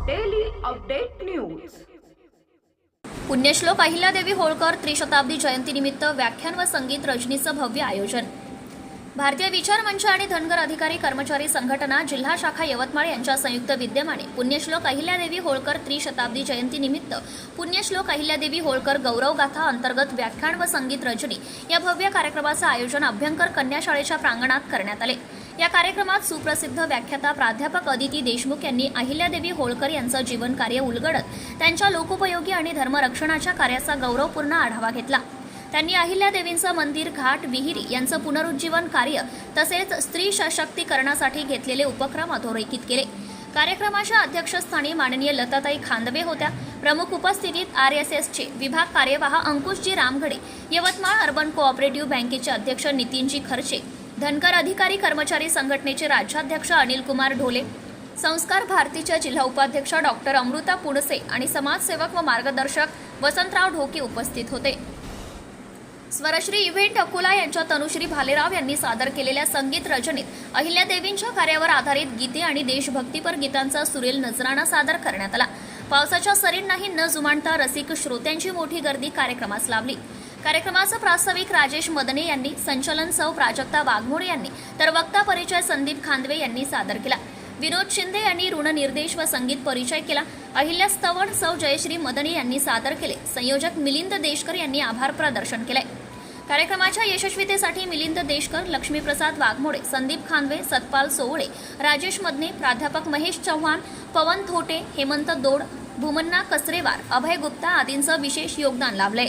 Update news पुण्यश्लोक अहिल्यादेवी होळकर त्रिशताब्दी जयंतीनिमित्त व्याख्यान व संगीत रजनीचं भव्य आयोजन. भारतीय विचार मंच आणि धनगर अधिकारी कर्मचारी संघटना जिल्हा शाखा यवतमाळ यांच्या संयुक्त विद्यमाने पुण्यश्लोक अहिल्यादेवी होळकर त्रिशताब्दी जयंतीनिमित्त पुण्यश्लोक अहिल्यादेवी होळकर गौरव गाथा अंतर्गत व्याख्यान व संगीत रजनी या भव्य कार्यक्रमाचं आयोजन अभ्यंकर कन्या शाळेच्या प्रांगणात करण्यात आले. या कार्यक्रमात सुप्रसिद्ध व्याख्याता प्राध्यापक अदिती देशमुख यांनी अहिल्यादेवी होळकर यांचं जीवन कार्य उलगडत त्यांच्या लोकोपयोगी आणि धर्मरक्षणाच्या कार्याचा गौरवपूर्ण आढावा घेतला. त्यांनी अहिल्यादेवींचं मंदिर घाट विहिरी यांचं पुनरुज्जीवन कार्य तसेच स्त्री सशक्तीकरणासाठी घेतलेले उपक्रम अधोरेखित केले. कार्यक्रमाच्या अध्यक्षस्थानी माननीय लताताई खांदवे होत्या. प्रमुख उपस्थितीत आर एस एसचे विभाग कार्यवाह अंकुशजी रामगडे यवतमाळ अर्बन कोऑपरेटिव्ह बँकेचे अध्यक्ष नितीनजी खर्चे धनकर अधिकारी कर्मचारी संघटनेचे राज्याध्यक्ष अनिल कुमार ढोले संस्कार भारतीच्या जिल्हा उपाध्यक्ष डॉक्टर अमृता पुणसे आणि समाजसेवक व मार्गदर्शक वसंतराव ढोके उपस्थित होते. स्वरश्री इव्हेंट अकोला यांच्या तनुश्री भालेराव यांनी सादर केलेल्या संगीत रचनेत अहिल्यादेवींच्या कार्यावर आधारित गीते आणि देशभक्तीपर गीतांचा सुरेल नजराणा सादर करण्यात आला. पावसाच्या सरींनाही न जुमानता रसिक श्रोत्यांची मोठी गर्दी कार्यक्रमास लावली कार्यक्रमाचं प्रास्ताविक राजेश मदने यांनी संचलन सौ प्राजक्ता वाघमोडे यांनी तर वक्ता परिचय संदीप खांदवे यांनी सादर केला. विनोद शिंदे यांनी ऋणनिर्देश व संगीत परिचय केला. अहिल्या स्तवण सौ जयश्री मदने यांनी सादर केले. संयोजक मिलिंद देशकर यांनी आभार प्रदर्शन केले कार्यक्रमाच्या यशस्वीतेसाठी मिलिंद देशकर लक्ष्मीप्रसाद वाघमोडे संदीप खांदवे सतपाल सोवळे राजेश मदने प्राध्यापक महेश चव्हाण पवन थोटे हेमंत दोड भूमन्ना कसरेवार अभय गुप्ता आदींचं विशेष योगदान लाभले